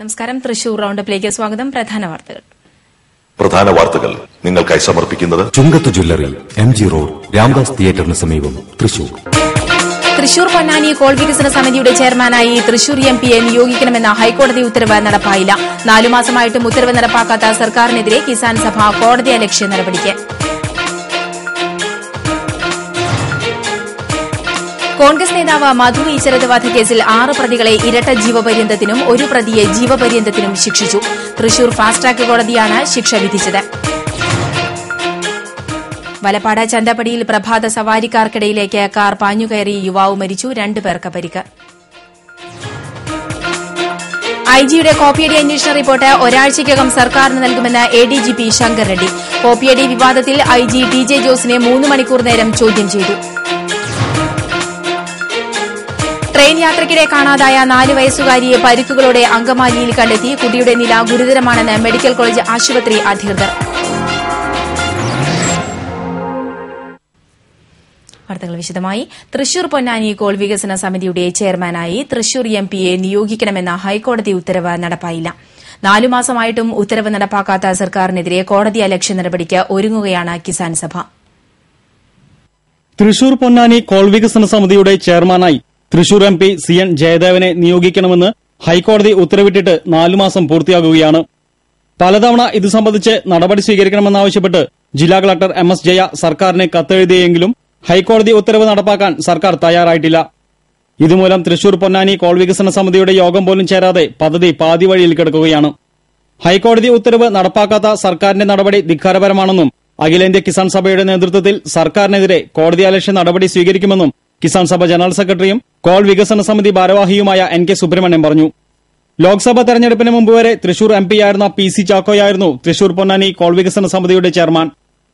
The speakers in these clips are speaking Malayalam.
നമസ്കാരം. തൃശൂർ റൗണ്ടപ്പിലേക്ക് സ്വാഗതം. പ്രധാന വാർത്തകൾ. പ്രധാന വാർത്തകൾ നിങ്ങൾക്കായി സമർപ്പിക്കുന്നത് Chungath jewellery M G road Ramdas തിയേറ്ററിന് സമീപം തൃശൂർ. തൃശൂർ പൊന്നാനി കോൾ വികസന സമിതിയുടെ ചെയർമാനായി തൃശൂർ എം പിയെ നിയോഗിക്കണമെന്ന ഹൈക്കോടതി ഉത്തരവ് നടപ്പായില്ല. നാലു മാസമായിട്ടും ഉത്തരവ് നടപ്പാക്കാത്ത സർക്കാരിനെതിരെ കിസാൻ സഭ കോടതിയലക്ഷ്യ നടപടിക്ക്. കോൺഗ്രസ് നേതാവ് മധു ഈശ്വരത് കേസിൽ ആറ് പ്രതികളെ ഇരട്ട ജീവപര്യന്തത്തിനും ഒരു പ്രതിയെ ജീവപര്യന്തത്തിനും ശിക്ഷിച്ചു. തൃശൂർ ഫാസ്റ്റ് ട്രാക്ക് കോടതിയാണ് ശിക്ഷ വിധിച്ചത്. വലപ്പാട് ചന്തപ്പടിയിൽ പ്രഭാത സവാരിക്കാർക്കിടയിലേക്ക് കാർ പാഞ്ഞുകയറി യുവാവ് മരിച്ചു രണ്ടുപേർക്ക് പരിക്ക്. ഐജിയുടെ കോപ്പിയടി അന്വേഷണ റിപ്പോർട്ട് ഒരാഴ്ചയ്ക്കകം സർക്കാരിന് നൽകുമെന്ന് A D G P Shankar Reddy. കോപ്പിയടി വിവാദത്തിൽ ഐജി ടി ജെ ജോസിനെ മൂന്ന് മണിക്കൂർ നേരം ചോദ്യം ചെയ്തു. ട്രെയിൻ യാത്രയ്ക്കിടെ കാണാതായ നാല് വയസ്സുകാരിയെ പരിക്കുകളോടെ അങ്കമാലിയിൽ കണ്ടെത്തി കുട്ടിയുടെ നില ഗുരുതരമാണെന്ന് മെഡിക്കൽ കോളേജ് ആശുപത്രി അധികൃതർ. വാർത്തകൾ വിശദമായി. തൃശൂർ പൊന്നാനി കോൾ വികസന സമിതിയുടെ ചെയർമാനായി തൃശൂർ എം പിയെ നിയോഗിക്കണമെന്ന ഹൈക്കോടതി ഉത്തരവ് നടപ്പായില്ല. നാലു മാസമായിട്ടും ഉത്തരവ് നടപ്പാക്കാത്ത സർക്കാരിനെതിരെ കോടതി അലക്ഷ്യ നടപടിക്ക് ഒരുങ്ങുകയാണ് കിസാൻ സഭ. തൃശൂർ പൊന്നാനി കോൾ വികസന സമിതിയുടെ ചെയർമാനായി Thrissur M P C N ജയദേവനെ നിയോഗിക്കണമെന്ന് ഹൈക്കോടതി ഉത്തരവിട്ടിട്ട് നാലുമാസം പൂർത്തിയാകുകയാണ്. പലതവണ ഇത് സംബന്ധിച്ച് നടപടി സ്വീകരിക്കണമെന്നാവശ്യപ്പെട്ട് ജില്ലാ കളക്ടർ എം എസ് ജയ സർക്കാരിനെ കത്തെഴുതിയെങ്കിലും ഹൈക്കോടതി ഉത്തരവ് നടപ്പാക്കാൻ സർക്കാർ തയ്യാറായിട്ടില്ല. ഇതുമൂലം തൃശൂർ പൊന്നാനി കോൾ വികസന സമിതിയുടെ യോഗം പോലും ചേരാതെ പദ്ധതി പാതി വഴിയിൽ കിടക്കുകയാണ്. ഹൈക്കോടതി ഉത്തരവ് നടപ്പാക്കാത്ത സർക്കാരിന്റെ നടപടി ധിക്കാരപരമാണെന്നും അഖിലേന്ത്യാ കിസാൻ സഭയുടെ നേതൃത്വത്തിൽ സർക്കാരിനെതിരെ കോടതിയാലക്ഷ്യ നടപടി സ്വീകരിക്കുമെന്നും കിസാൻ സഭ ജനറൽ സെക്രട്ടറിയും കോൾ വികസന സമിതി ഭാരവാഹിയുമായ എൻ കെ സുബ്രഹ്മണ്യം പറഞ്ഞു. ലോക്സഭാ തെരഞ്ഞെടുപ്പിന് മുമ്പ് വരെ തൃശൂർ എം പിയായിരുന്ന പി സി ചാക്കോയായിരുന്നു തൃശൂർ പൊന്നാനി കോൾ വികസന സമിതിയുടെ ചെയർമാൻ.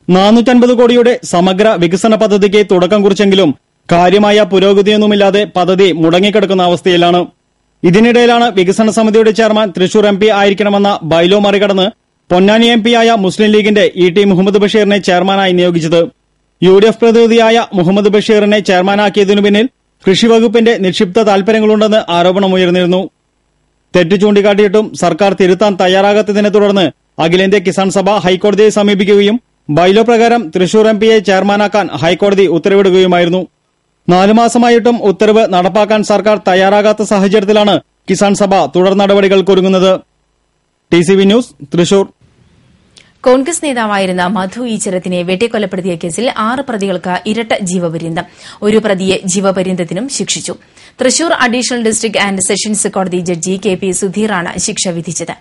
നാനൂറ്റൻപത് കോടിയുടെ സമഗ്ര വികസന പദ്ധതിക്ക് തുടക്കം കുറിച്ചെങ്കിലും കാര്യമായ പുരോഗതിയൊന്നുമില്ലാതെ പദ്ധതി മുടങ്ങിക്കിടക്കുന്ന അവസ്ഥയിലാണ്. ഇതിനിടയിലാണ് വികസന സമിതിയുടെ ചെയർമാൻ തൃശൂർ എം പി ആയിരിക്കണമെന്ന ബൈലോ മറികടന്ന് പൊന്നാനി എം പിയായ മുസ്ലിം ലീഗിന്റെ ഇ ടി മുഹമ്മദ് ബഷീറിനെ ചെയർമാനായി നിയോഗിച്ചത്. യു ഡി എഫ് പ്രതിനിധിയായ മുഹമ്മദ് ബഷീറിനെ ചെയർമാനാക്കിയതിനു പിന്നിൽ കൃഷിവകുപ്പിന്റെ നിക്ഷിപ്ത താൽപര്യങ്ങളുണ്ടെന്ന് ആരോപണമുയർന്നിരുന്നു തെറ്റ് ചൂണ്ടിക്കാട്ടിയിട്ടും സർക്കാർ തിരുത്താൻ തയ്യാറാകാത്തതിനെ തുടർന്ന് അഖിലേന്ത്യാ കിസാൻ സഭ ഹൈക്കോടതിയെ സമീപിക്കുകയും ബൈലോ പ്രകാരം തൃശൂർ എം പിയെ ചെയർമാനാക്കാൻ ഹൈക്കോടതി ഉത്തരവിടുകയുമായിരുന്നു. നാലു മാസമായിട്ടും ഉത്തരവ് നടപ്പാക്കാൻ സർക്കാർ തയ്യാറാകാത്ത സാഹചര്യത്തിലാണ് കിസാൻ സഭ തുടർ നടപടികൾക്കൊരുങ്ങുന്നത് T C V news Thrissur. Congress നേതാവായിരുന്ന മധു ഈച്ചരത്തിനെ വെട്ടിക്കൊലപ്പെടുത്തിയ കേസിൽ ആറ് പ്രതികൾക്ക് ഇരട്ട ജീവപര്യന്തം. ഒരു പ്രതിയെ ജീവപര്യന്തത്തിനും ശിക്ഷിച്ചു. Thrissur additional district and sessions കോടതി ജഡ്ജി കെ പി സുധീറാണ് ശിക്ഷ വിധിച്ചത്.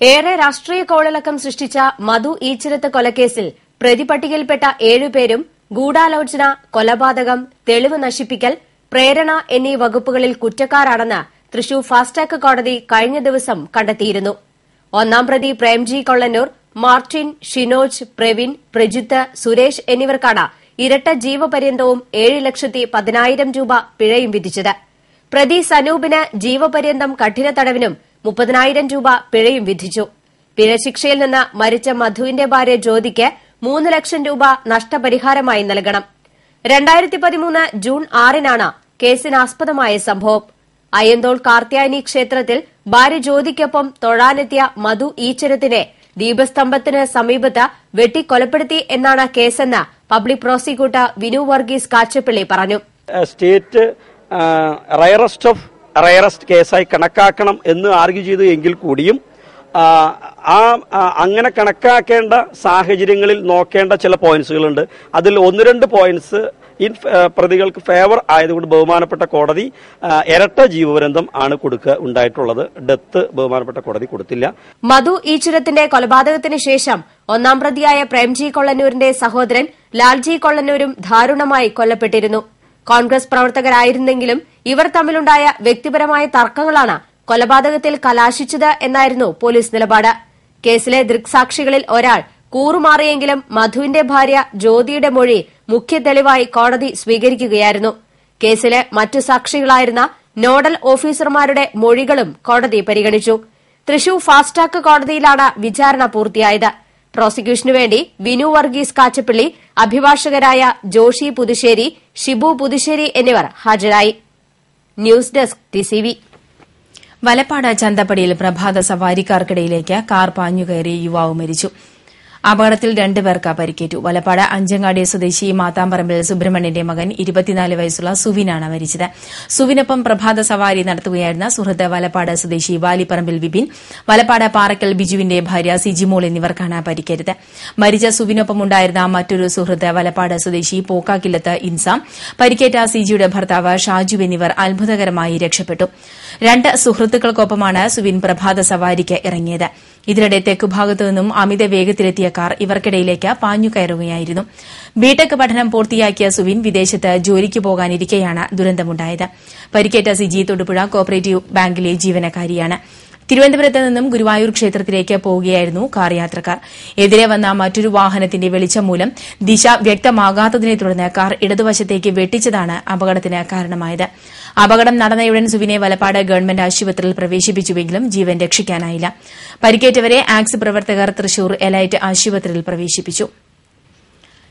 ഏറെ രാഷ്ട്രീയ കോളിളക്കം സൃഷ്ടിച്ച മധു ഈച്ചിരത്ത് കൊലക്കേസിൽ പ്രതിപട്ടികയിൽപ്പെട്ട ഏഴുപേരും ഗൂഢാലോചന കൊലപാതകം തെളിവ് നശിപ്പിക്കൽ പ്രേരണ എന്നീ വകുപ്പുകളിൽ കുറ്റക്കാരാണെന്ന് തൃശൂർ ഫാസ്ടാഗ് കോടതി കഴിഞ്ഞ ദിവസം കണ്ടെത്തിയിരുന്നു. ഒന്നാം പ്രതി പ്രേംജി കൊള്ളന്നൂർ മാർട്ടിൻ ഷിനോജ് പ്രവീൺ പ്രജിത്ത് സുരേഷ് എന്നിവർക്കാണ് ഇരട്ട ജീവപര്യന്തവും ഏഴ് ലക്ഷത്തി പതിനായിരം രൂപ പിഴയും വിധിച്ചത്. പ്രതി സനൂപിന് ജീവപര്യന്തം കഠിന തടവിനും മുപ്പതിനായിരം രൂപ പിഴയും വിധിച്ചു. പിഴശിക്ഷയിൽ നിന്ന് മരിച്ച മധുവിന്റെ ഭാര്യ ജ്യോതിക്ക് മൂന്ന് ലക്ഷം രൂപ നഷ്ടപരിഹാരമായി നൽകണം. രണ്ടായിരത്തി പതിമൂന്ന് ജൂൺ ആറിനാണ് കേസിനാസ്പദമായ സംഭവം. അയ്യന്തോൾ കാർത്യായനി ക്ഷേത്രത്തിൽ ഭാര്യ ജ്യോതിക്കൊപ്പം തൊഴാനെത്തിയ മധു ഈച്ചരത്തിനെ ദീപസ്തംഭത്തിന് സമീപത്ത് വെട്ടിക്കൊലപ്പെടുത്തി എന്നാണ് കേസെന്ന് പബ്ലിക് പ്രോസിക്യൂട്ടർ വിനു വർഗീസ് കാച്ചപ്പള്ളി പറഞ്ഞു. സ്റ്റേറ്റ് റയറസ്റ്റ് ഓഫ് റയറസ്റ്റ് കേസായി കണക്കാക്കണം എന്ന് ആർഗ്യൂ ചെയ്തു എങ്കിൽ കൂടിയും ആ, അങ്ങനെ കണക്കാക്കേണ്ട സാഹചര്യങ്ങളിൽ നോക്കേണ്ട ചില പോയിന്റ്സുകളുണ്ട്. അതിൽ ഒന്ന് രണ്ട് പോയിന്റ്സ് ഇൻ പ്രതികൾക്ക് ഫേവർ ആയതുകൊണ്ട് ബഹുമാനപ്പെട്ട കോടതി ഇരട്ട ജീവപര്യന്തം ആണ് കൊടുക്കുക ഉണ്ടായിട്ടുള്ളത്. ഡെത്ത് ബഹുമാനപ്പെട്ട കോടതി കൊടുത്തില്ല. മധു ഈശ്വരത്തിന്റെ കൊലപാതകത്തിന് ശേഷം ഒന്നാം പ്രതിയായ പ്രേംജി കൊള്ളന്നൂരിന്റെ സഹോദരൻ ലാൽജി കൊള്ളന്നൂരും ദാരുണമായി കൊല്ലപ്പെട്ടിരുന്നു. കോൺഗ്രസ് പ്രവർത്തകരായിരുന്നെങ്കിലും ഇവർ തമ്മിലുണ്ടായ വ്യക്തിപരമായ തർക്കങ്ങളാണ് കൊലപാതകത്തിൽ കലാശിച്ചത് എന്നായിരുന്നു പോലീസ് നിലപാട്. കേസിലെ ദൃക്സാക്ഷികളിൽ ഒരാൾ കൂറുമാറിയെങ്കിലും മധുവിന്റെ ഭാര്യ ജ്യോതിയുടെ മൊഴി മുഖ്യ തെളിവായി കോടതി സ്വീകരിക്കുകയായിരുന്നു. കേസിലെ മറ്റു സാക്ഷികളായിരുന്ന നോഡൽ ഓഫീസർമാരുടെ മൊഴികളും കോടതി പരിഗണിച്ചു. തൃശൂർ ഫാസ്റ്റ് ട്രാക്ക് കോടതിയിലാണ് വിചാരണ പൂർത്തിയായത്. പ്രോസിക്യൂഷനു വേണ്ടി വിനു വർഗീസ് കാച്ചപ്പള്ളി അഭിഭാഷകരായ ജോഷി പുതുശ്ശേരി ഷിബു പുതുശ്ശേരി എന്നിവർ ഹാജരായി. ന്യൂസ് ഡെസ്ക് ടിസിവി വലപ്പാട് ചന്തപ്പടിയിൽ പ്രഭാത സവാരിക്കാർക്കിടയിലേക്ക് കാർ പാഞ്ഞുകയറി യുവാവ് മരിച്ചു അപകടത്തിൽ രണ്ടുപേർക്ക് പരിക്കേറ്റു. വലപ്പാട് അഞ്ചങ്ങാടി സ്വദേശി മാത്താമ്പറമ്പിൽ സുബ്രഹ്മണ്യന്റെ മകൻ ഇരുപത്തിനാല് വയസ്സുള്ള സുവിനാണ് മരിച്ചത്. സുവിനൊപ്പം പ്രഭാത സവാരി നടത്തുകയായിരുന്ന സുഹൃത്ത് വലപ്പാട് സ്വദേശി വാലിപ്പറമ്പിൽ വിപിൻ വലപ്പാട് പാറക്കൽ ബിജുവിന്റെ ഭാര്യ സിജിമോൾ എന്നിവർക്കാണ് പരിക്കേറ്റത്. മരിച്ച സുവിനൊപ്പം ഉണ്ടായിരുന്ന മറ്റൊരു സുഹൃത്ത് വലപ്പാട് സ്വദേശി പോക്കാക്കില്ലത്ത് ഇൻസാം പരിക്കേറ്റ സിജിയുടെ ഭർത്താവ് ഷാജു എന്നിവർ അത്ഭുതകരമായി രക്ഷപ്പെട്ടു. രണ്ട് സുഹൃത്തുക്കൾക്കൊപ്പമാണ് സുവിൻ പ്രഭാത സവാരിക്ക് ഇറങ്ങിയത്. ഇതിനിടെ തെക്കുഭാഗത്തു നിന്നും അമിത വേഗത്തിലെത്തിയ കാർ ഇവർക്കിടയിലേക്ക് പാഞ്ഞുകയറുകയായിരുന്നു ബിടെക് പഠനം പൂർത്തിയാക്കിയ സുവിൻ വിദേശത്ത് ജോലിക്ക് പോകാനിരിക്കെയാണ് ദുരന്തമുണ്ടായത്. പരിക്കേറ്റ സിജി തൊടുപുഴ കോപ്പറേറ്റീവ് ബാങ്കിലെ ജീവനക്കാരിയാണ്. തിരുവനന്തപുരത്ത് നിന്നും ഗുരുവായൂർ ക്ഷേത്രത്തിലേക്ക് പോവുകയായിരുന്നു കാർ യാത്രക്കാർ. എതിരെ വന്ന മറ്റൊരു വാഹനത്തിന്റെ വെളിച്ചം മൂലം ദിശ വ്യക്തമാകാത്തതിനെ തുടർന്ന് കാർ ഇടതുവശത്തേക്ക് വെട്ടിച്ചതാണ് അപകടത്തിന് കാരണമായത്. അപകടം നടന്നയുടൻ സുവിനെ വലപ്പാട് ഗവൺമെന്റ് ആശുപത്രിയിൽ പ്രവേശിപ്പിച്ചുവെങ്കിലും ജീവൻ രക്ഷിക്കാനായില്ല. പരിക്കേറ്റവരെ ആക്സ് പ്രവർത്തകർ തൃശൂർ എലൈറ്റ് ആശുപത്രിയിൽ പ്രവേശിപ്പിച്ചു.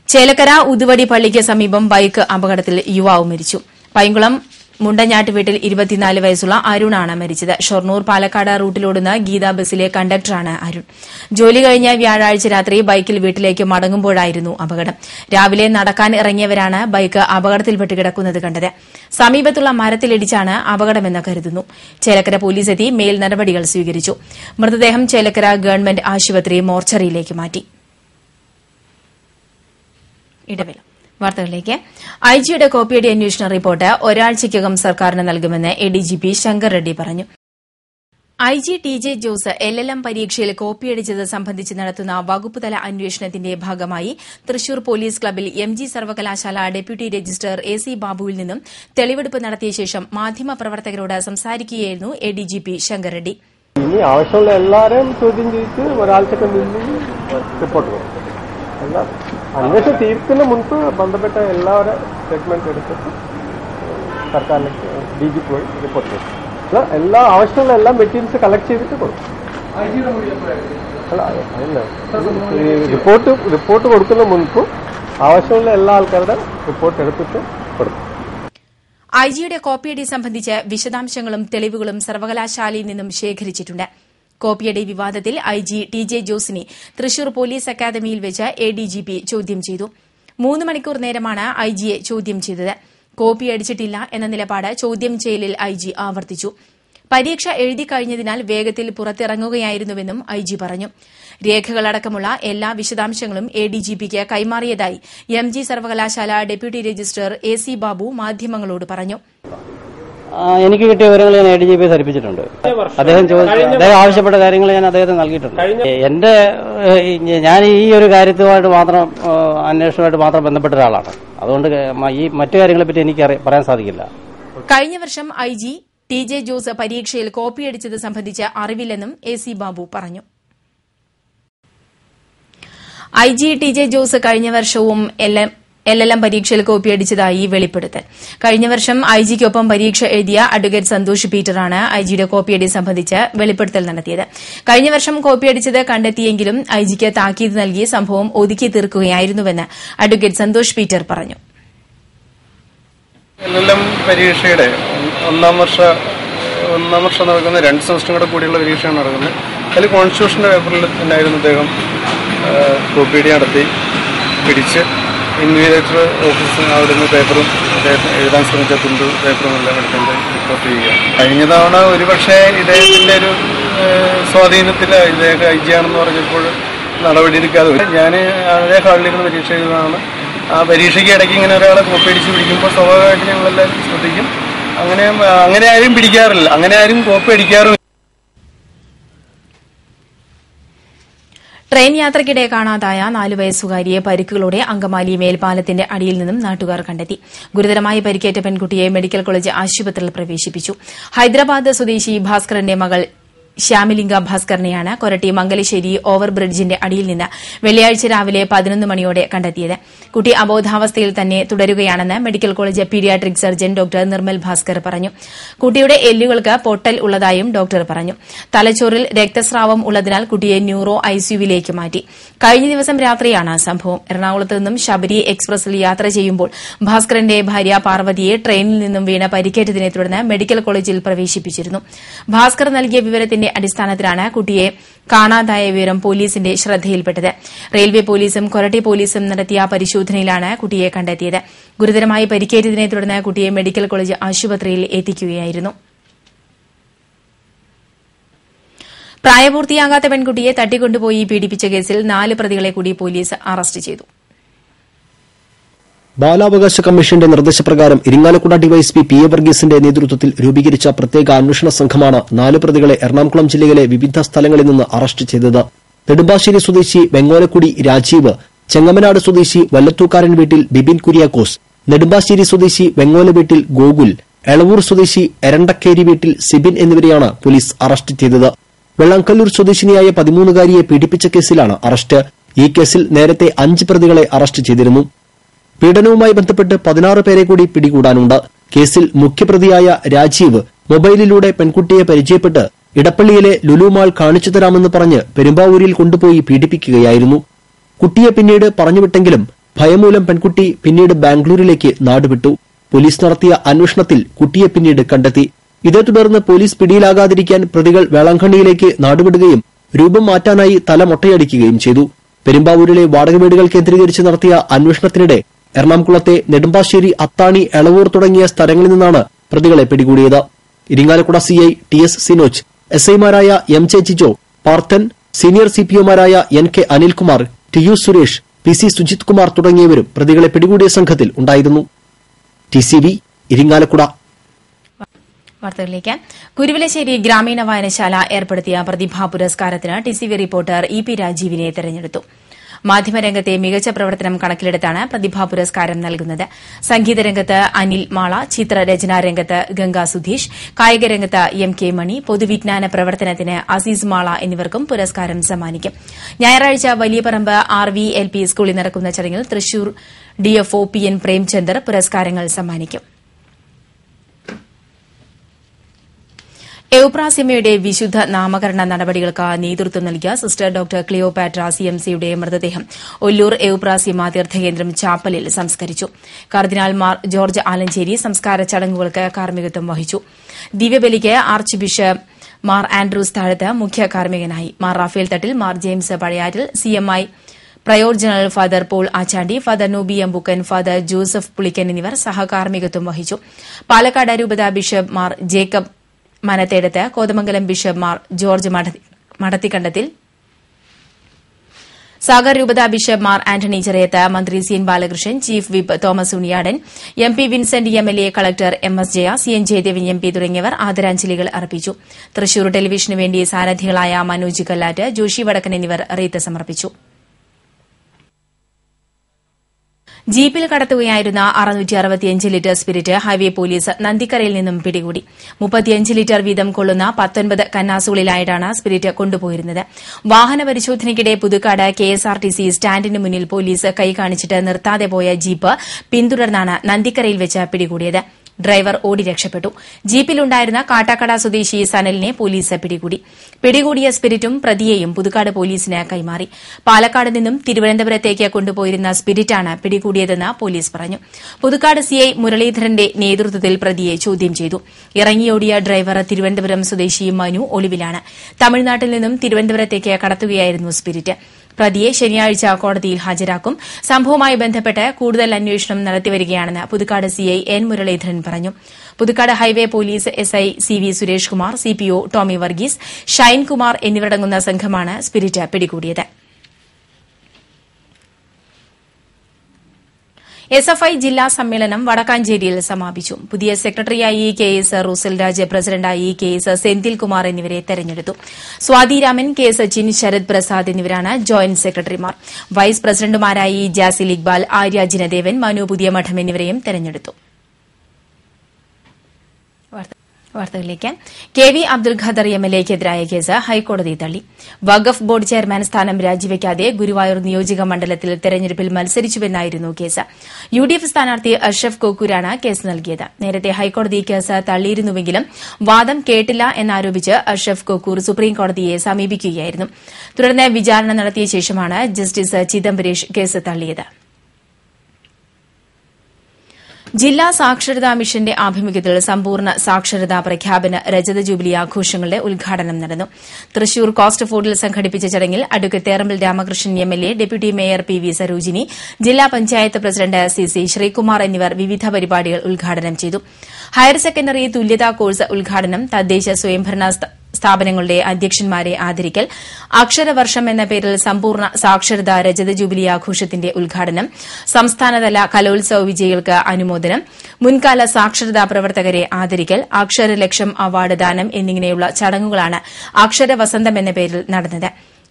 ചേലക്കര ഉതുവടി പള്ളിക്ക് സമീപം ബൈക്ക് അപകടത്തിൽ യുവാവ് മരിച്ചു. പൈങ്കുളം മുണ്ടഞ്ഞാട്ട് വീട്ടിൽ ഇരുപത്തിനാല് വയസ്സുള്ള അരുണാണ് മരിച്ചത്. ഷൊർണൂർ പാലക്കാട് റൂട്ടിലോടുന്ന ഗീതാ ബസിലെ കണ്ടക്ടറാണ് അരുൺ. ജോലി കഴിഞ്ഞ വ്യാഴാഴ്ച രാത്രി ബൈക്കിൽ വീട്ടിലേക്ക് മടങ്ങുമ്പോഴായിരുന്നു അപകടം. രാവിലെ നടക്കാൻ ഇറങ്ങിയവരാണ് ബൈക്ക് അപകടത്തിൽപ്പെട്ട് കിടക്കുന്നത് കണ്ടത്. സമീപത്തുള്ള മരത്തിലിടിച്ചാണ് അപകടമെന്ന് കരുതുന്നു. ചേലക്കര പോലീസ് എത്തി മേൽ നടപടികൾ സ്വീകരിച്ചു. മൃതദേഹം ചേലക്കര ഗവൺമെന്റ് ആശുപത്രി മോർച്ചറിയിലേക്ക് മാറ്റി. ഇടവേള. വാർത്തകളിലേക്ക്. ഐ ജിയുടെ കോപ്പിയടി അന്വേഷണ റിപ്പോർട്ട് ഒരാഴ്ചയ്ക്കകം സർക്കാരിന് നൽകുമെന്ന് എഡിജിപി ശങ്കർ റെഡ്ഡി പറഞ്ഞു. I G T J Jose L L M പരീക്ഷയിൽ കോപ്പിയടിച്ചത് സംബന്ധിച്ച് നടത്തുന്ന വകുപ്പുതല അന്വേഷണത്തിന്റെ ഭാഗമായി തൃശൂർ പോലീസ് ക്ലബിൽ എം ജി സർവകലാശാല ഡെപ്യൂട്ടി രജിസ്ട്രാർ എ സി ബാബുവിൽ നിന്നും തെളിവെടുപ്പ് നടത്തിയ ശേഷം മാധ്യമപ്രവർത്തകരോട് സംസാരിക്കുകയായിരുന്നു എഡിജിപി ശങ്കർ റെഡ്ഡി. ഇനി ആവശ്യമുള്ള എല്ലാവരെയും ചോദ്യം ചെയ്ത് ഒരാഴ്ചക്ക് റിപ്പോർട്ട് അന്വേഷണം തീർക്കുന്ന മുൻപ് ബന്ധപ്പെട്ട എല്ലാവരും സ്റ്റേറ്റ്മെന്റ് എടുത്തിട്ട് സർക്കാരിലേക്ക് ഡി ജി പോയി റിപ്പോർട്ട് ചെയ്തു. എല്ലാ ആവശ്യമുള്ള എല്ലാ മെറ്റീരിയൽസ് കളക്ട് ചെയ്തിട്ട് കൊടുക്കും അല്ല റിപ്പോർട്ട് റിപ്പോർട്ട് കൊടുക്കുന്ന മുൻപ് ആവശ്യമുള്ള എല്ലാ ആൾക്കാരുടെ റിപ്പോർട്ട് എടുത്തിട്ട് കൊടുക്കും ഐ ജിയുടെ കോപ്പിയടി സംബന്ധിച്ച് വിശദാംശങ്ങളും തെളിവുകളും സർവകലാശാലയിൽ നിന്നും ശേഖരിച്ചിട്ടുണ്ട്. കോപ്പിയടി വിവാദത്തിൽ ഐ ജി ടി ജെ ജോസിനെ തൃശൂർ പോലീസ് അക്കാദമിയിൽ വെച്ച് എ ഡി ജി പി ചോദ്യം ചെയ്തു. മൂന്ന് മണിക്കൂർ നേരമാണ് ഐ ജിയെ ചോദ്യം ചെയ്തത്. കോപ്പി അടിച്ചിട്ടില്ല എന്ന നിലപാട് ചോദ്യം ചെയ്യലിൽ ഐ ജി ആവർത്തിച്ചു. പരീക്ഷ എഴുതി കഴിഞ്ഞതിനാൽ വേഗത്തിൽ പുറത്തിറങ്ങുകയായിരുന്നുവെന്നും ഐ ജി പറഞ്ഞു. രേഖകളടക്കമുള്ള എല്ലാ വിശദാംശങ്ങളും എ ഡി ജി പിക്ക് കൈമാറിയതായി എം ജി സർവകലാശാല deputy registrar A C Babu മാധ്യമങ്ങളോട് പറഞ്ഞു. എനിക്ക് കിട്ടിയ വിവരങ്ങൾ ഞാൻ എ ഡി ജി പി ധരിപ്പിച്ചിട്ടുണ്ട്. അദ്ദേഹം ചോദിച്ച അദ്ദേഹം ആവശ്യപ്പെട്ട കാര്യങ്ങൾ ഞാൻ അദ്ദേഹത്തിന് നൽകിയിട്ടുണ്ട്. എന്റെ ഞാൻ ഈ ഒരു കാര്യത്തുമായിട്ട് മാത്രം അന്വേഷണമായിട്ട് മാത്രം ബന്ധപ്പെട്ട ഒരാളാണ്. അതുകൊണ്ട് ഈ മറ്റു കാര്യങ്ങളെ പറ്റി എനിക്ക് പറയാൻ സാധിക്കില്ല. കഴിഞ്ഞ വർഷം I G T J Jose പരീക്ഷയിൽ കോപ്പിയടിച്ചത് സംബന്ധിച്ച അറിവില്ലെന്നും എ സി ബാബു പറഞ്ഞു. I G T J Jose കഴിഞ്ഞ വർഷവും എൽ എൽ എൽ എം പരീക്ഷയിൽ കോപ്പിയടിച്ചതായി വെളിപ്പെടുത്തൽ. കഴിഞ്ഞ വർഷം ഐ ജിക്കൊപ്പം പരീക്ഷ എഴുതിയ അഡ്വക്കേറ്റ് സന്തോഷ് പീറ്ററാണ് ഐ ജിയുടെ കോപ്പിയടി സംബന്ധിച്ച് വെളിപ്പെടുത്തൽ നടത്തിയത്. കഴിഞ്ഞ വർഷം കോപ്പിയടിച്ചത് കണ്ടെത്തിയെങ്കിലും ഐ ജിക്ക് താക്കീത് നൽകി സംഭവം ഒതുക്കി തീർക്കുകയായിരുന്നുവെന്ന് അഡ്വക്കേറ്റ് സന്തോഷ് പീറ്റർ പറഞ്ഞു. എൽ എൽ എം പരീക്ഷയുടെ ഒന്നാം വർഷ ഒന്നാം വർഷം നടക്കുന്ന രണ്ട് സെമസ്റ്ററും കൂടെ കൂടിയുള്ള പരീക്ഷയാണ് നടക്കുന്നത്. അതിൽ കോൺസ്റ്റിറ്റ്യൂഷന്റെ പേപ്പറിൽ തന്നെയായിരുന്നു അദ്ദേഹം കോപ്പിയടി നടത്തി പിടിച്ച്. ഇൻവിജിലേറ്റർ അവിടെ അവിടുന്ന് പേപ്പറും എഴുതാൻ ശ്രമിച്ച തുണ്ട് പേപ്പറും എല്ലാം എടുത്തുകൊണ്ട് റിപ്പോർട്ട് ചെയ്യുക. കഴിഞ്ഞ തവണ ഒരുപക്ഷെ ഇദ്ദേഹത്തിന്റെ ഒരു സ്വാധീനത്തിൽ ഇദ്ദേഹം ഐ ജി ആണെന്ന് പറഞ്ഞപ്പോൾ നടപടി എടുക്കാതെ വരും. ഞാൻ അതേ ഹാളിലേക്ക് പരീക്ഷ എഴുതുന്നതാണ്. ആ പരീക്ഷയ്ക്ക് ഇടയ്ക്ക് ഇങ്ങനെ ഒരാളെ കോപ്പി അടിച്ച് പിടിക്കുമ്പോൾ സ്വാഭാവികമായിട്ട് ഞങ്ങളെല്ലാവരും ശ്രദ്ധിക്കും. അങ്ങനെ അങ്ങനെ ആരും പിടിക്കാറില്ല. അങ്ങനെ ആരും കോപ്പി ട്രെയിൻ യാത്രയ്ക്കിടെ കാണാതായ നാലു വയസ്സുകാരിയെ പരിക്കുകളോടെ അങ്കമാലി മേൽപ്പാലത്തിന്റെ അടിയിൽ നിന്നും നാട്ടുകാർ കണ്ടെത്തി. ഗുരുതരമായി പരിക്കേറ്റ പെൺകുട്ടിയെ മെഡിക്കൽ കോളേജ് ആശുപത്രിയിൽ പ്രവേശിപ്പിച്ചു. ഹൈദരാബാദ് സ്വദേശി ഭാസ്കറിന്റെ മകൾ ശ്യാമിലിംഗ ഭാസ്കറിനെയാണ് കൊരട്ടി മംഗലശ്ശേരി ഓവർ ബ്രിഡ്ജിന്റെ അടിയിൽ നിന്ന് വെള്ളിയാഴ്ച രാവിലെ പതിനൊന്ന് മണിയോടെ കണ്ടെത്തിയത്. കുട്ടി അബോധാവസ്ഥയിൽ തന്നെ തുടരുകയാണെന്ന് medical college pediatric surgeon doctor Nirmal Bhaskar പറഞ്ഞു. കുട്ടിയുടെ എല്ലുകൾക്ക് പൊട്ടൽ ഉള്ളതായും ഡോക്ടർ പറഞ്ഞു. തലച്ചോറിൽ രക്തസ്രാവം ഉള്ളതിനാൽ കുട്ടിയെ ന്യൂറോ ഐസിയുവിലേക്ക് മാറ്റി. കഴിഞ്ഞ ദിവസം രാത്രിയാണ് സംഭവം. എറണാകുളത്ത് നിന്നും ശബരി എക്സ്പ്രസിൽ യാത്ര ചെയ്യുമ്പോൾ ഭാസ്കറിന്റെ ഭാര്യ പാർവതിയെ ട്രെയിനിൽ നിന്നും വീണ പരിക്കേറ്റതിനെ തുടർന്ന് മെഡിക്കൽ കോളേജിൽ പ്രവേശിപ്പിച്ചിരുന്നു. ഭാസ്കർ നൽകിയ വിവരത്തിന്റെ അടിസ്ഥാനത്തിലാണ് കുട്ടിയെ കാണാതായ വിവരം പോലീസിന്റെ ശ്രദ്ധയിൽപ്പെട്ടത്. റെയിൽവേ പോലീസും കൊരട്ടി പോലീസും നടത്തിയ പരിശോധനയിലാണ് കുട്ടിയെ കണ്ടെത്തിയത്. ഗുരുതരമായി പരിക്കേറ്റതിനെ തുടർന്ന് കുട്ടിയെ മെഡിക്കൽ കോളേജ് ആശുപത്രിയിൽ എത്തിക്കുകയായിരുന്നു. പ്രായപൂർത്തിയാകാത്ത പെൺകുട്ടിയെ തട്ടിക്കൊണ്ടുപോയി പീഡിപ്പിച്ച കേസിൽ നാല് പ്രതികളെ കൂടി പോലീസ് അറസ്റ്റ് ചെയ്തു. ബാലാവകാശ കമ്മീഷന്റെ നിർദ്ദേശപ്രകാരം ഇരിങ്ങാലക്കുട ഡിവൈഎസ്പി പി എ വർഗീസിന്റെ നേതൃത്വത്തിൽ രൂപീകരിച്ച പ്രത്യേക അന്വേഷണ സംഘമാണ് നാല് പ്രതികളെ എറണാകുളം ജില്ലയിലെ വിവിധ സ്ഥലങ്ങളിൽ നിന്ന് അറസ്റ്റ് ചെയ്തത്. നെടുമ്പാശ്ശേരി സ്വദേശി വെങ്ങോലക്കുടി രാജീവ് ചെങ്ങമനാട് സ്വദേശി വല്ലത്തൂക്കാരൻ വീട്ടിൽ ബിബിൻ കുര്യാക്കോസ് നെടുമ്പാശ്ശേരി സ്വദേശി വെങ്ങോല വീട്ടിൽ ഗോകുൽ എളവൂർ സ്വദേശി എരണ്ടക്കേരി വീട്ടിൽ സിബിൻ എന്നിവരെയാണ് പോലീസ് അറസ്റ്റ് ചെയ്തത്. വെള്ളാങ്കല്ലൂർ സ്വദേശിനിയായ പതിമൂന്നുകാരിയെ പീഡിപ്പിച്ച കേസിലാണ് അറസ്റ്റ്. ഈ കേസിൽ നേരത്തെ അഞ്ച് പ്രതികളെ അറസ്റ്റ് ചെയ്തിരുന്നു. പീഡനവുമായി ബന്ധപ്പെട്ട് പതിനാറ് പേരെ കൂടി പിടികൂടാനുണ്ട്. കേസിൽ മുഖ്യപ്രതിയായ രാജീവ് മൊബൈലിലൂടെ പെൺകുട്ടിയെ പരിചയപ്പെട്ട് ഇടപ്പള്ളിയിലെ ലുലുമാൾ കാണിച്ചു തരാമെന്ന് പറഞ്ഞ് പെരുമ്പാവൂരിൽ കൊണ്ടുപോയി പീഡിപ്പിക്കുകയായിരുന്നു. കുട്ടിയെ പിന്നീട് പറഞ്ഞുവിട്ടെങ്കിലും ഭയമൂലം പെൺകുട്ടി പിന്നീട് ബാംഗ്ലൂരിലേക്ക് നാടുവിട്ടു. പോലീസ് നടത്തിയ അന്വേഷണത്തിൽ കുട്ടിയെ പിന്നീട് കണ്ടെത്തി. ഇതേ തുടർന്ന് പോലീസ് പിടിയിലാകാതിരിക്കാൻ പ്രതികൾ വേളാങ്കണ്ണിയിലേക്ക് നാടുവിടുകയും രൂപം മാറ്റാനായി തല മൊട്ടയടിക്കുകയും ചെയ്തു. പെരുമ്പാവൂരിലെ വാടക വീടുകൾ കേന്ദ്രീകരിച്ച് നടത്തിയ അന്വേഷണത്തിനിടെ എറണാകുളത്തെ നെടുമ്പാശ്ശേരി അത്താണി എളവൂർ തുടങ്ങിയ സ്ഥലങ്ങളിൽ നിന്നാണ് പ്രതികളെ പിടികൂടിയത്. Irinjalakuda CI T S Sinoj S ഐമാരായ M J Jijo Parthan senior C P ഒമാരായ N K Anilkumar T U Suresh P C Sujith Kumar തുടങ്ങിയവരും പ്രതികളെ പിടികൂടിയ സംഘത്തിൽ ഉണ്ടായിരുന്നു. T C Irinjalakuda. വാർത്തകളിലേക്ക്. കുരുവിലശ്ശേരി ഗ്രാമീണ വായനശാല ഏർപ്പെടുത്തിയ പ്രതിഭാ പുരസ്കാരത്തിന് T C V reporter E P രാജീവിനെ തെരഞ്ഞെടുത്തു. മാധ്യമരംഗത്തെ മികച്ച പ്രവർത്തനം കണക്കിലെടുത്താണ് പ്രതിഭാ പുരസ്കാരം നൽകുന്നത്. സംഗീതരംഗത്ത് അനിൽ മാള ചിത്രരചനാ രംഗത്ത് ഗംഗാ സുധീഷ് കായികരംഗത്ത് എം കെ മണി പൊതുവിജ്ഞാന പ്രവർത്തനത്തിന് അസീസ് മാള എന്നിവർക്കും പുരസ്കാരം സമ്മാനിക്കും. ഞായറാഴ്ച Valiyaparambu R V L P സ്കൂളിൽ നടക്കുന്ന ചടങ്ങിൽ Thrissur DFO P N Premchander പുരസ്കാരങ്ങൾ സമ്മാനിക്കും. എവുപ്രാസിമയുടെ വിശുദ്ധ നാമകരണ നടപടികൾക്ക് നേതൃത്വം നൽകിയ സിസ്റ്റർ ഡോക്ടർ ക്ലിയോപാട്ര സിഎംസിയുടെ മൃതദേഹം ഒല്ലൂർ എൌപ്രാസിമ തീർത്ഥകേന്ദ്രം ചാപ്പലിൽ സംസ്കരിച്ചു. കർദിനാൾമാർ ജോർജ് ആലഞ്ചേരി സംസ്കാര ചടങ്ങുകൾക്ക് കാർമ്മികത്വം വഹിച്ചു. ദിവ്യബലിക്ക് archbishop Mar Andrews Thazhath മുഖ്യ കാർമ്മികനായി. Mar Raphael Thattil Mar James Pazhayattil CMI prior general father Paul Achandy father Nooby Ambookken father Joseph Pulikkan എന്നിവർ സഹകാർമ്മികത്വം വഹിച്ചു. പാലക്കാട് രൂപത bishop Mar Jacob Manathodath Kothamangalam bishop Mar George Madathikandathil Sagar രൂപത ബിഷപ്പ് മാർ ആന്റണി ചെറിയത്ത് മന്ത്രി C N Balakrishnan chief whip Thomas Unniyadan M P Vincent M L A collector M S Jaya C N Jayadevan M P തുടങ്ങിയവർ ആദരാഞ്ജലികൾ അർപ്പിച്ചു. തൃശൂർ ടെലിവിഷനു വേണ്ടി സാരഥികളായ മനോജ് കല്ലാറ്റ് ജോഷി വടക്കൻ എന്നിവർ റീത്ത് സമർപ്പിച്ചു. ജീപ്പിൽ കടത്തുകയായിരുന്ന അറുന്നൂറ്റി അറുപത്തിയഞ്ച് ലിറ്റർ സ്പിരിറ്റ് ഹൈവേ പോലീസ് നന്ദിക്കരയിൽ നിന്നും പിടികൂടി. മുപ്പത്തിയഞ്ച് ലിറ്റർ വീതം കൊള്ളുന്ന പത്തൊൻപത് കന്നാസുകളിലായിട്ടാണ് സ്പിരിറ്റ് കൊണ്ടുപോയിരുന്നത്. വാഹന പരിശോധനയ്ക്കിടെ പുതുക്കാട് കെഎസ്ആർടിസി സ്റ്റാൻഡിന് മുന്നിൽ പോലീസ് കൈ കാണിച്ചിട്ട് നിർത്താതെ പോയ ജീപ്പ് പിന്തുടർന്നാണ് നന്ദിക്കരയിൽ വെച്ച് പിടികൂടിയത്. ഡ്രൈവർ ഓടി രക്ഷപ്പെട്ടു. ജീപ്പിലുണ്ടായിരുന്ന കാട്ടാക്കട സ്വദേശി സനലിനെ പോലീസ് പിടികൂടി. പിടികൂടിയ സ്പിരിറ്റും പ്രതിയെയും പുതുക്കാട് പോലീസിന് കൈമാറി. പാലക്കാട് നിന്നും തിരുവനന്തപുരത്തേക്ക് കൊണ്ടുപോയിരുന്ന സ്പിരിറ്റാണ് പിടികൂടിയതെന്ന് പോലീസ് പറഞ്ഞു. പുതുക്കാട് സിഐ മുരളീധരന്റെ നേതൃത്വത്തിൽ പ്രതിയെ ചോദ്യം ചെയ്തു. ഇറങ്ങിയോടിയ ഡ്രൈവർ തിരുവനന്തപുരം സ്വദേശി മനു ഒളിവിലാണ്. തമിഴ്നാട്ടിൽ നിന്നും തിരുവനന്തപുരത്തേക്ക് കടത്തുകയായിരുന്നു സ്പിരിറ്റ്. പ്രതിയെ ശനിയാഴ്ച കോടതിയിൽ ഹാജരാക്കും. സംഭവവുമായി ബന്ധപ്പെട്ട് കൂടുതൽ അന്വേഷണം നടത്തിവരികയാണെന്ന് പുതുക്കാട് സിഐ എൻ മുരളീധരൻ പറഞ്ഞു. Puthukkad highway police SI C V Suresh Kumar CPO Tommy Varghese Shine Kumar എന്നിവരടങ്ങുന്ന സംഘമാണ് സ്പിരിറ്റ് പിടികൂടിയത്. എസ് എഫ് ഐ ജില്ലാ സമ്മേളനം വടക്കാഞ്ചേരിയിൽ സമാപിച്ചു. പുതിയ സെക്രട്ടറിയായി കെ എസ് റൂസൽ രാജ് പ്രസിഡന്റായി കെ എസ് സെന്തിൽകുമാർ എന്നിവരെ തെരഞ്ഞെടുത്തു. സ്വാതിരാമൻ കെ സച്ചിൻ ശരത് പ്രസാദ് എന്നിവരാണ് ജോയിന്റ് സെക്രട്ടറിമാർ. വൈസ് പ്രസിഡന്റുമാരായി ജാസിൽ ഇക്ബാൽ ആര്യ ജിനദേവൻ മനു പുതിയ മഠം എന്നിവരെയും തെരഞ്ഞെടുത്തു. വാർത്തകളിലേക്ക്. കെ വി അബ്ദുൽ ഖദർ എം എൽ എക്കെതിരായ കേസ് ഹൈക്കോടതി തള്ളി. വഖഫ് ബോർഡ് ചെയർമാൻ സ്ഥാനം രാജിവെക്കാതെ ഗുരുവായൂർ നിയോജക മണ്ഡലത്തിൽ തെരഞ്ഞെടുപ്പിൽ മത്സരിച്ചുവെന്നായിരുന്നു കേസ്. യു ഡി എഫ് സ്ഥാനാർത്ഥി അഷ്റഫ് കോക്കൂരാണ് കേസ് നൽകിയത്. നേരത്തെ ഹൈക്കോടതി കേസ് തള്ളിയിരുന്നുവെങ്കിലും വാദം കേട്ടില്ല എന്നാരോപിച്ച് അഷ്റഫ് കോക്കൂർ സുപ്രീംകോടതിയെ സമീപിക്കുകയായിരുന്നു. തുടർന്ന് വിചാരണ നടത്തിയ ശേഷമാണ് ജസ്റ്റിസ് ചിദംബരേഷ് കേസ് തള്ളിയത്. ജില്ലാ സാക്ഷരതാ മിഷന്റെ ആഭിമുഖ്യത്തിൽ സമ്പൂർണ സാക്ഷരതാ പ്രഖ്യാപന രജത ജൂബിലി ആഘോഷങ്ങളുടെ ഉദ്ഘാടനം നടന്നു. തൃശൂർ കോസ്റ്റ് ഫോർഡിൽ സംഘടിപ്പിച്ച ചടങ്ങിൽ advocate Ramakrishnan M L deputy mayor P V Sarojini ജില്ലാ panchayat president C C Sreekumar എന്നിവർ വിവിധ പരിപാടികൾ ഉദ്ഘാടനം ചെയ്തു. ഹയർ സെക്കൻഡറി തുല്യതാ കോഴ്സ് ഉദ്ഘാടനം തദ്ദേശ സ്വയംഭരണ സ്ഥാപനങ്ങളുടെ അധ്യക്ഷന്മാരെ ആദരിക്കൽ. അക്ഷരവർഷം എന്ന പേരിൽ സമ്പൂർണ സാക്ഷരതാ രജത ജൂബിലി ആഘോഷത്തിന്റെ ഉദ്ഘാടനം. സംസ്ഥാനതല കലോത്സവ വിജയികൾക്ക് അനുമോദനം. മുൻകാല സാക്ഷരതാ പ്രവർത്തകരെ ആദരിക്കൽ. അക്ഷരലക്ഷം അവാർഡ് ദാനം എന്നിങ്ങനെയുള്ള ചടങ്ങുകളാണ് അക്ഷരവസന്തം എന്ന പേരിൽ നടന്നത്.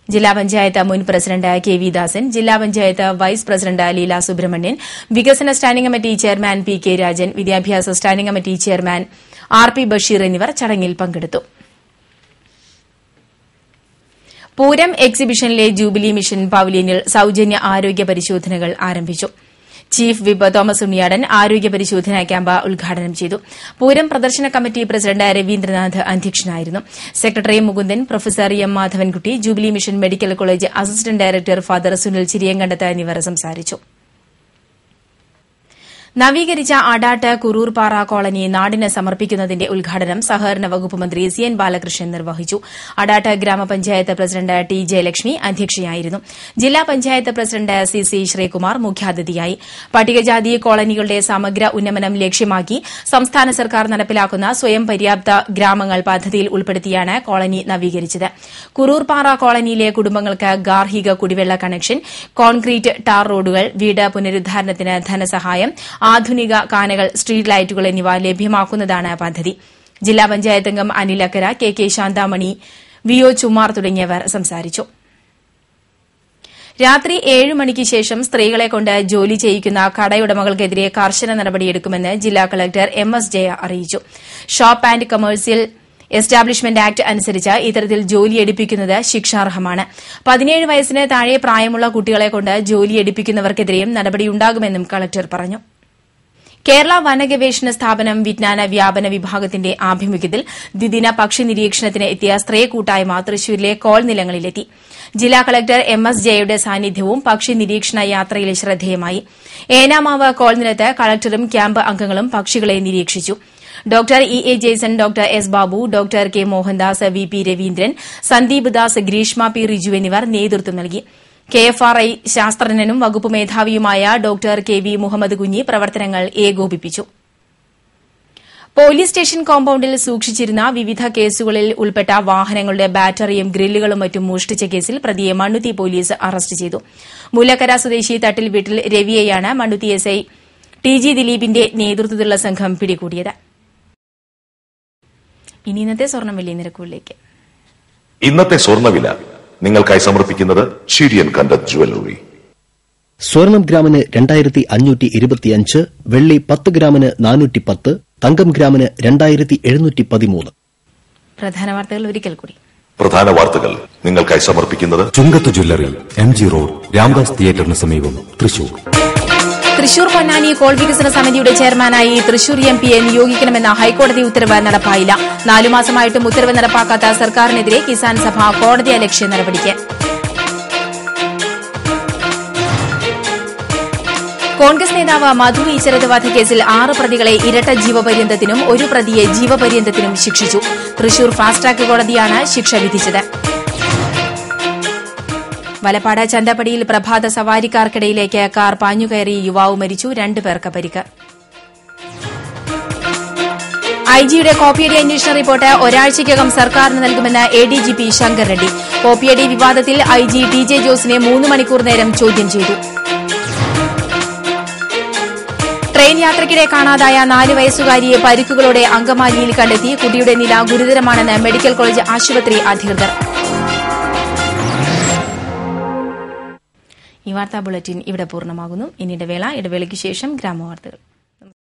ജില്ലാ പഞ്ചായത്ത് മുൻ പ്രസിഡന്റ് കെ വി ദാസൻ ജില്ലാ പഞ്ചായത്ത് വൈസ് പ്രസിഡന്റ് ലീല സുബ്രഹ്മണ്യൻ വികസന standing committee chairman P K Rajan വിദ്യാഭ്യാസ standing committee chairman R P Basheer എന്നിവർ ചടങ്ങിൽ പങ്കെടുത്തു. പൂരം എക്സിബിഷനിലെ ജൂബിലി മിഷൻ പവലിയനിൽ സൌജന്യ ആരോഗ്യ പരിശോധനകൾ ആരംഭിച്ചു. ചീഫ് വിപ്പ് തോമസ് ഉണ്ണിയാടൻ ആരോഗ്യ പരിശോധനാ ക്യാമ്പ് ഉദ്ഘാടനം ചെയ്തു. പൂരം പ്രദർശന കമ്മിറ്റി പ്രസിഡന്റ് രവീന്ദ്രനാഥ് അധ്യക്ഷനായിരുന്നു. Secretary Mukundan professor M Madhavankutty jubilee mission medical college assistant director father Sunil Chiriyankandath എന്നിവർ സംസാരിച്ചു. നവീകരിച്ച അടാട്ട് കുറൂർപാറ കോളനി നാടിന് സമർപ്പിക്കുന്നതിന്റെ ഉദ്ഘാടനം സഹകരണ വകുപ്പ് മന്ത്രി സി എൻ ബാലകൃഷ്ണൻ നിർവഹിച്ചു. അടാട്ട് ഗ്രാമപഞ്ചായത്ത് പ്രസിഡന്റ് ടി ജയലക്ഷ്മി അധ്യക്ഷയായിരുന്നു. ജില്ലാ panchayat president C C Sreekumar മുഖ്യാതിഥിയായി. പട്ടികജാതി കോളനികളുടെ സമഗ്ര ഉന്നമനം ലക്ഷ്യമാക്കി സംസ്ഥാന സർക്കാർ നടപ്പിലാക്കുന്ന സ്വയം പര്യാപ്ത ഗ്രാമങ്ങൾ പദ്ധതിയിൽ ഉൾപ്പെടുത്തിയാണ് കോളനി നവീകരിച്ചത്. കുറൂർപാറ കോളനിയിലെ കുടുംബങ്ങൾക്ക് ഗാർഹിക കുടിവെള്ള കണക്ഷൻ കോൺക്രീറ്റ് ടാർ റോഡുകൾ വീട് പുനരുദ്ധാരണത്തിന് ധനസഹായം ആധുനിക കാനകൾ സ്ട്രീറ്റ് ലൈറ്റുകൾ എന്നിവ ലഭ്യമാക്കുന്നതാണ് പദ്ധതി. ജില്ലാ പഞ്ചായത്ത് അംഗം Anil Akkara K K Santhamani V O Chummar തുടങ്ങിയവർ സംസാരിച്ചു. രാത്രി ഏഴ് മണിക്ക് ശേഷം സ്ത്രീകളെ കൊണ്ട് ജോലി ചെയ്യിക്കുന്ന കടയുടമകൾക്കെതിരെ കർശന നടപടിയെടുക്കുമെന്ന് ജില്ലാ കളക്ടർ എം എസ് ജയ അറിയിച്ചു. Shop and commercial establishment act അനുസരിച്ച് ഇത്തരത്തിൽ ജോലിയെടുപ്പിക്കുന്നത് ശിക്ഷാർഹമാണ്. പതിനേഴ് വയസ്സിന് താഴെ പ്രായമുള്ള കുട്ടികളെ കൊണ്ട് ജോലിയെടുപ്പിക്കുന്നവർക്കെതിരെയും നടപടിയുണ്ടാകുമെന്നും കളക്ടർ പറഞ്ഞു. കേരള വനഗവേഷണ സ്ഥാപനം വിജ്ഞാന വ്യാപന വിഭാഗത്തിന്റെ ആഭിമുഖ്യത്തിൽ ദ്വിദിന പക്ഷി നിരീക്ഷണത്തിന് എത്തിയ സ്ത്രീ കൂട്ടായ്മ തൃശൂരിലെ കോൾ നിലങ്ങളിലെത്തി. ജില്ലാ കളക്ടർ എം എസ് ജയയുടെ സാന്നിധ്യവും പക്ഷി നിരീക്ഷണ യാത്രയിൽ ശ്രദ്ധേയമായി. ഏനാമാവ് കോൾ നിലത്ത് കളക്ടറും ക്യാമ്പ് അംഗങ്ങളും പക്ഷികളെ നിരീക്ഷിച്ചു. Doctor E A Jason doctor S Babu doctor K Mohandas V P Raveendran Sandeep Das Greeshma P Riju എന്നിവർ നേതൃത്വം നൽകി. കെ എഫ് ആർ ഐ ശാസ്ത്രജ്ഞനും വകുപ്പ് മേധാവിയുമായ doctor K V Muhammad Kunhi പ്രവർത്തനങ്ങൾ ഏകോപിപ്പിച്ചു. പോലീസ് സ്റ്റേഷൻ കോമ്പൌണ്ടിൽ സൂക്ഷിച്ചിരുന്ന വിവിധ കേസുകളിൽ ഉൾപ്പെട്ട വാഹനങ്ങളുടെ ബാറ്ററിയും ഗ്രില്ലുകളും മറ്റും മോഷ്ടിച്ച കേസിൽ പ്രതിയെ മണ്ണുത്തി പോലീസ് അറസ്റ്റ് ചെയ്തു. മുല്ലക്കര സ്വദേശി തട്ടിൽ വീട്ടിൽ രവിയെയാണ് Mannuthy S I T G ദിലീപിന്റെ നേതൃത്വത്തിലുള്ള സംഘം പിടികൂടിയത്. ഇന്നത്തെ ഇന്നത്തെ സ്വർണവില നിങ്ങൾക്കായി സമർപ്പിക്കുന്നത് ഷീരിയൻ കണ്ടത് ജുവല്ലറി. സ്വർണം ഗ്രാമിന് രണ്ടായിരത്തി അഞ്ഞൂറ്റി ഇരുപത്തിയഞ്ച് വെള്ളി പത്ത് ഗ്രാമിന് നാനൂറ്റി പത്ത് തങ്കം ഗ്രാമിന് രണ്ടായിരത്തി എഴുന്നൂറ്റി പതിമൂന്ന് പ്രധാന വാർത്തകൾ ഒരിക്കൽ കൂടി. പ്രധാന വാർത്തകൾ നിങ്ങൾക്കായി സമർപ്പിക്കുന്നത് Chungath jewellery M G road Ramdas തിയേറ്ററിന് സമീപം തൃശൂർ. തൃശൂർ പൊന്നാനി കോൾ വികസന സമിതിയുടെ ചെയർമാനായി തൃശൂർ എം പിയെ നിയോഗിക്കണമെന്ന ഹൈക്കോടതി ഉത്തരവ് നടപ്പായില്ല. നാലു മാസമായിട്ടും ഉത്തരവ് നടപ്പാക്കാത്ത സർക്കാരിനെതിരെ കിസാൻ സഭ കോടതി അലക്ഷ്യ നടപടിക്ക്. കോൺഗ്രസ് നേതാവ് മധു ഈശ്വരത് വധക്കേസിൽ ആറ് പ്രതികളെ ഇരട്ട ജീവപര്യന്തത്തിനും ഒരു പ്രതിയെ ജീവപര്യന്തത്തിനും ശിക്ഷിച്ചു. തൃശൂർ ഫാസ്റ്റ് ട്രാക്ക് കോടതിയാണ് ശിക്ഷ വിധിച്ചത്. വലപ്പാട് ചന്തപ്പടിയിൽ പ്രഭാത സവാരിക്കാർക്കിടയിലേക്ക് കാർ പാഞ്ഞുകയറി യുവാവ് മരിച്ചു. രണ്ടുപേർക്ക് പരിക്ക്. ഐജിയുടെ കോപ്പിയടി അന്വേഷണ റിപ്പോർട്ട് ഒരാഴ്ചയ്ക്കകം സർക്കാരിന് നൽകുമെന്ന് A D G P Shankar Reddy. കോപ്പിയടി വിവാദത്തിൽ ഐ ജി ടി ജെ ജോസിനെ മൂന്ന് മണിക്കൂർ നേരം ചോദ്യം ചെയ്തു. ട്രെയിൻ യാത്രയ്ക്കിടെ കാണാതായ നാല് വയസ്സുകാരിയെ പരിക്കുകളോടെ അങ്കമാലിയിൽ കണ്ടെത്തി കുട്ടിയുടെ നില ഗുരുതരമാണെന്ന് മെഡിക്കൽ കോളേജ് ആശുപത്രി അധികൃതർ. ഈ വാർത്താ ബുള്ളറ്റിൻ ഇവിടെ പൂർണമാകുന്നു. ഇനി ഇടവേള ഇടവേളയ്ക്ക് ശേഷം ഗ്രാമവാർത്തകൾ.